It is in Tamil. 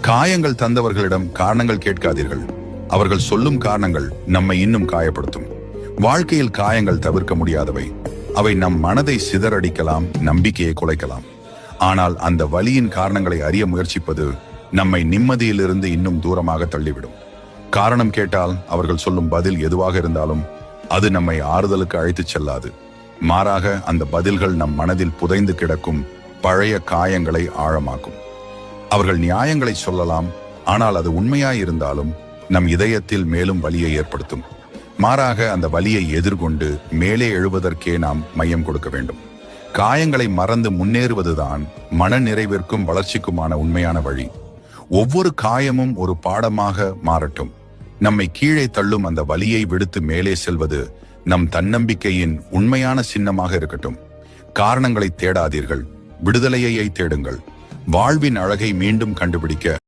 காயங்கள் தந்தவர்களிடம் காரணங்கள் கேட்காதீர்கள். அவர்கள் சொல்லும் காரணங்கள் நம்மை இன்னும் காயப்படுத்தும். வாழ்க்கையில் காயங்கள் தவிர்க்க முடியாதவை. அவை நம் மனதை சிதறடிக்கலாம் நம்பிக்கையை குலைக்கலாம். ஆனால் அந்த வலியின் காரணங்களை அறிய முயற்சிப்பது நம்மை நிம்மதியிலிருந்து இன்னும் தூரமாக தள்ளிவிடும். காரணம் கேட்டால் அவர்கள் சொல்லும் பதில் எதுவாக இருந்தாலும் அது நம்மை ஆறுதலுக்கு அழைத்துச் செல்லாது. மாறாக அந்த பதில்கள் நம் மனதில் புதைந்து கிடக்கும் பழைய காயங்களை ஆழமாக்கும். அவர்கள் நியாயங்களை சொல்லலாம். ஆனால் அது உண்மையாயிருந்தாலும் நம் இதயத்தில் மேலும் வலியை ஏற்படுத்தும். மாறாக அந்த வலியை எதிர்கொண்டு மேலே எழுவதற்கே நாம் மையம் கொடுக்க வேண்டும். காயங்களை மறந்து முன்னேறுவதுதான் மன நிறைவிற்கும் வளர்ச்சிக்குமான உண்மையான வழி. ஒவ்வொரு காயமும் ஒரு பாடமாக மாறட்டும். நம்மை கீழே தள்ளும் அந்த வலியை விடுத்து மேலே செல்வது நம் தன்னம்பிக்கையின் உண்மையான சின்னமாக இருக்கட்டும். காரணங்களை தேடாதீர்கள். விடுதலையை தேடுங்கள். வாழ்வின் அழகை மீண்டும் கண்டுபிடிக்க